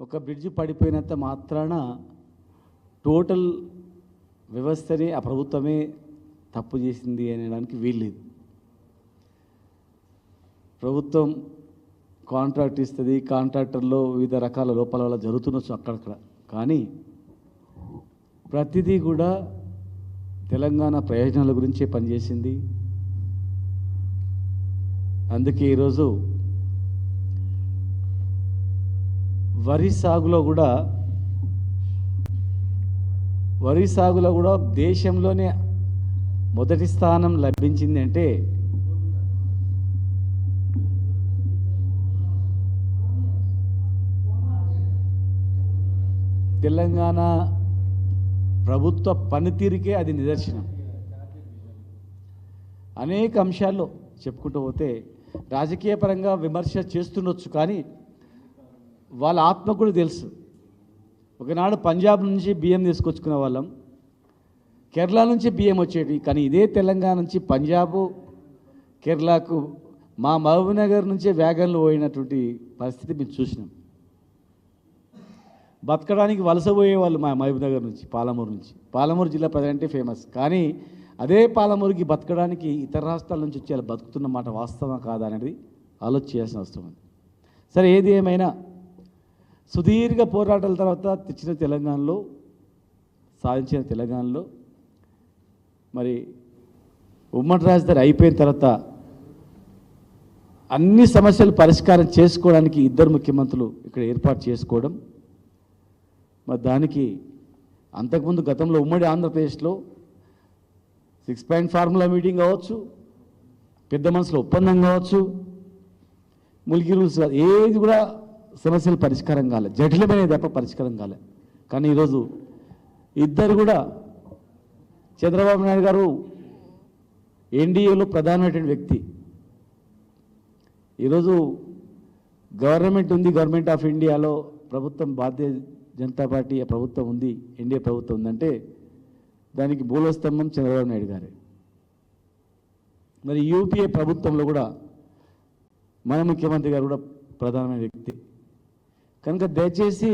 ఒక బ్రిడ్జి పడిపోయినంత మాత్రాన టోటల్ వ్యవస్థని ఆ ప్రభుత్వమే తప్పు చేసింది అనడానికి వీల్లేదు. ప్రభుత్వం కాంట్రాక్ట్ ఇస్తుంది కాంట్రాక్టర్లో వివిధ రకాల లోపాల వల్ల జరుగుతుండొచ్చు అక్కడక్కడ. కానీ ప్రతిదీ కూడా తెలంగాణ ప్రయోజనాల గురించే పనిచేసింది. అందుకే ఈరోజు వరి సాగులో కూడా వరి సాగులో కూడా దేశంలోనే మొదటి స్థానం లభించింది అంటే తెలంగాణ ప్రభుత్వ పనితీరుకే అది నిదర్శనం. అనేక అంశాల్లో చెప్పుకుంటూ పోతే రాజకీయ పరంగా విమర్శ చేస్తుండొచ్చు కానీ వాళ్ళ ఆత్మ కూడా తెలుసు. ఒకనాడు పంజాబ్ నుంచి బియ్యం తీసుకొచ్చుకునే వాళ్ళం. కేరళ నుంచి బియ్యం వచ్చేటి కానీ ఇదే తెలంగాణ నుంచి పంజాబ్ కేరళకు మా మహబూబ్నగర్ నుంచే వ్యాగన్లు పోయినటువంటి పరిస్థితి మేము చూసినాం. బతకడానికి వలస పోయేవాళ్ళు మా మహబూబ్నగర్ నుంచి పాలమూరు నుంచి. పాలమూరు జిల్లా ప్రజలంటే ఫేమస్. కానీ అదే పాలమూరుకి బతకడానికి ఇతర రాష్ట్రాల నుంచి వచ్చి వాళ్ళు బతుకుతున్న మాట వాస్తవం కాదా అనేది ఆలోచన చేయాల్సిన అవసరం ఉంది. సరే ఏది ఏమైనా సుదీర్ఘ పోరాటాల తర్వాత తెచ్చిన తెలంగాణలో సాధించిన తెలంగాణలో మరి ఉమ్మడి రాజధాని అయిపోయిన తర్వాత అన్ని సమస్యలు పరిష్కారం చేసుకోవడానికి ఇద్దరు ముఖ్యమంత్రులు ఇక్కడ ఏర్పాటు చేసుకోవడం మరి దానికి అంతకుముందు గతంలో ఉమ్మడి ఆంధ్రప్రదేశ్లో సిక్స్ పాయింట్ ఫార్ములా మీటింగ్ కావచ్చు పెద్ద మనసులో ఒప్పందం కావచ్చు ములిగి రూల్స్ ఏది కూడా సమస్యలు పరిష్కారం కాలే. జటిలమైన తప్ప పరిష్కారం కాలే. కానీ ఈరోజు ఇద్దరు కూడా చంద్రబాబు నాయుడు గారు ఎన్డీఏలో ప్రధానమైనటువంటి వ్యక్తి. ఈరోజు గవర్నమెంట్ ఉంది గవర్నమెంట్ ఆఫ్ ఇండియాలో ప్రభుత్వం భారతీయ జనతా పార్టీ ప్రభుత్వం ఉంది ఎన్డీఏ ప్రభుత్వం ఉందంటే దానికి మూలస్తంభం చంద్రబాబు నాయుడు గారే. మరి యూపీఏ ప్రభుత్వంలో కూడా మన ముఖ్యమంత్రి గారు కూడా ప్రధానమైన వ్యక్తి. కనుక దయచేసి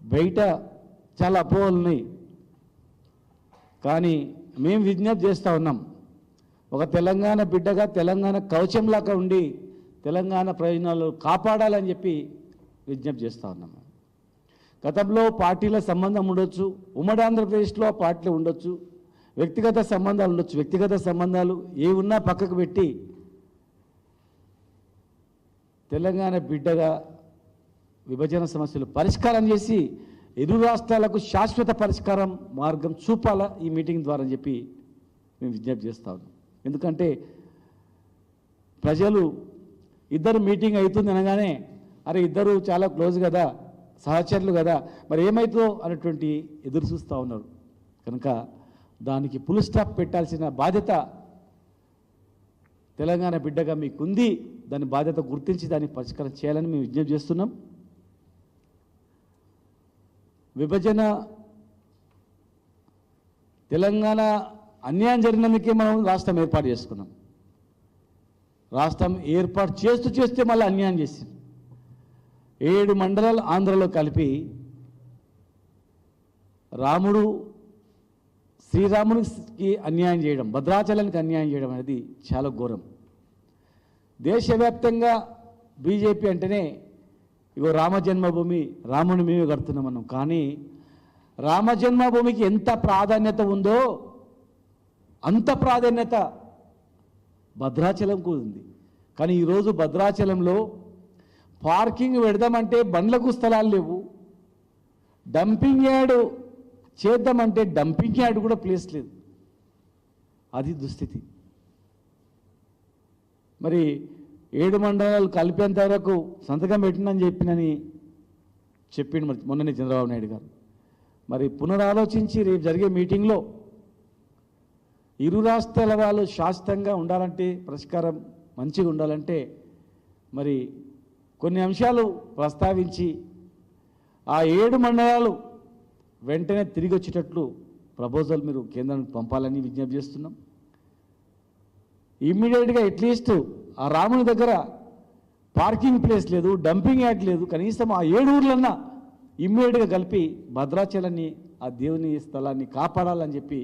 బయట చాలా అపోహలు ఉన్నాయి. కానీ మేము విజ్ఞప్తి చేస్తూ ఉన్నాం. ఒక తెలంగాణ బిడ్డగా తెలంగాణ కవచంలాగా ఉండి తెలంగాణ ప్రయోజనాలు కాపాడాలని చెప్పి విజ్ఞప్తి చేస్తూ ఉన్నాం. గతంలో పార్టీల సంబంధం ఉండొచ్చు ఉమ్మడి ఆంధ్రప్రదేశ్లో ఆ పార్టీలు ఉండొచ్చు వ్యక్తిగత సంబంధాలు ఉండొచ్చు. వ్యక్తిగత సంబంధాలు ఏ ఉన్నా పక్కకు పెట్టి తెలంగాణ బిడ్డగా విభజన సమస్యలు పరిష్కారం చేసి ఇరు రాష్ట్రాలకు శాశ్వత పరిష్కారం మార్గం చూపాలా ఈ మీటింగ్ ద్వారా అని చెప్పి మేము విజ్ఞప్తి చేస్తాము ఎందుకంటే ప్రజలు ఇద్దరు మీటింగ్ అవుతుంది అనగానే అరే ఇద్దరు చాలా క్లోజ్ కదా సహచరులు కదా మరి ఏమవుతుందో అనేటువంటి ఎదురు చూస్తూ ఉన్నారు. కనుక దానికి పుల్ స్టాప్ పెట్టాల్సిన బాధ్యత తెలంగాణ బిడ్డగా మీకుంది. దాని బాధ్యత గుర్తించి దాన్ని పరిష్కారం చేయాలని మేము విజ్ఞప్తి చేస్తున్నాం. విభజన తెలంగాణ అన్యాయం జరిగినందుకే మనం రాష్ట్రం ఏర్పాటు చేసుకున్నాం. రాష్ట్రం ఏర్పాటు చేస్తూ చేస్తే మళ్ళీ అన్యాయం చేసింది. ఏడు మండలాలు ఆంధ్రలో కలిపి రాముడు శ్రీరామునికి అన్యాయం చేయడం భద్రాచలానికి అన్యాయం చేయడం అనేది చాలా ఘోరం. దేశవ్యాప్తంగా బీజేపీ అంటేనే ఇగో రామజన్మభూమి రాముని మేమే కడుతున్నాం మనం కానీ రామ జన్మభూమికి ఎంత ప్రాధాన్యత ఉందో అంత ప్రాధాన్యత భద్రాచలంకు ఉంది కానీ ఈరోజు భద్రాచలంలో పార్కింగ్ పెడదామంటే బండ్లకు స్థలాలు లేవు. డంపింగ్ యార్డ్ చేద్దామంటే డంపింగ్ యార్డ్ కూడా ప్లేస్ లేదు. అది దుస్థితి. మరి ఏడు మండలాలు కలిపేంత వరకు సంతకం పెట్టినని చెప్పినని చెప్పిండు మరి మొన్ననే చంద్రబాబు నాయుడు గారు. మరి పునరాలోచించి రేపు జరిగే మీటింగ్లో ఇరు రాష్ట్రాల వాళ్ళు శాశ్వతంగా ఉండాలంటే పరిష్కారం మంచిగా ఉండాలంటే మరి కొన్ని అంశాలు ప్రస్తావించి ఆ ఏడు మండలాలు వెంటనే తిరిగి వచ్చేటట్లు ప్రపోజల్ మీరు కేంద్రానికి పంపాలని విజ్ఞప్తి చేస్తున్నాం. ఇమ్మీడియట్గా అట్లీస్ట్ ఆ రాముని దగ్గర పార్కింగ్ ప్లేస్ లేదు డంపింగ్ యార్డ్ లేదు కనీసం ఆ ఏడు ఊర్లన్నా ఇమ్మీడియట్గా కలిపి భద్రాచలాన్ని ఆ దేవుని స్థలాన్ని కాపాడాలని చెప్పి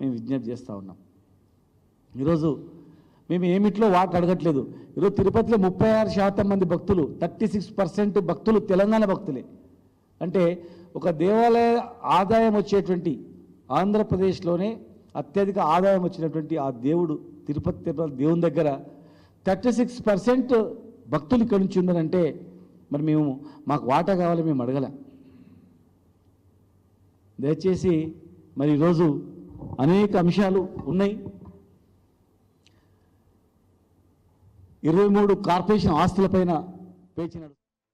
మేము విజ్ఞప్తి చేస్తూ ఉన్నాం. ఈరోజు మేము ఏమిట్లో వాటి అడగట్లేదు. ఈరోజు తిరుపతిలో ముప్పై ఆరు శాతం మంది భక్తులు థర్టీ సిక్స్ పర్సెంట్ భక్తులు తెలంగాణ భక్తులే. అంటే ఒక దేవాలయ ఆదాయం వచ్చేటువంటి ఆంధ్రప్రదేశ్లోనే అత్యధిక ఆదాయం వచ్చినటువంటి ఆ దేవుడు తిరుపతి తిరుపతి దేవుని దగ్గర థర్టీ సిక్స్ పర్సెంట్ భక్తులు ఇక్కడి నుంచి ఉన్నారంటే మరి మేము మాకు వాటా కావాలి మేము అడగలే. దయచేసి మరి ఈరోజు అనేక అంశాలు ఉన్నాయి. ఇరవై మూడు కార్పొరేషన్ ఆస్తులపైన పేచినాడు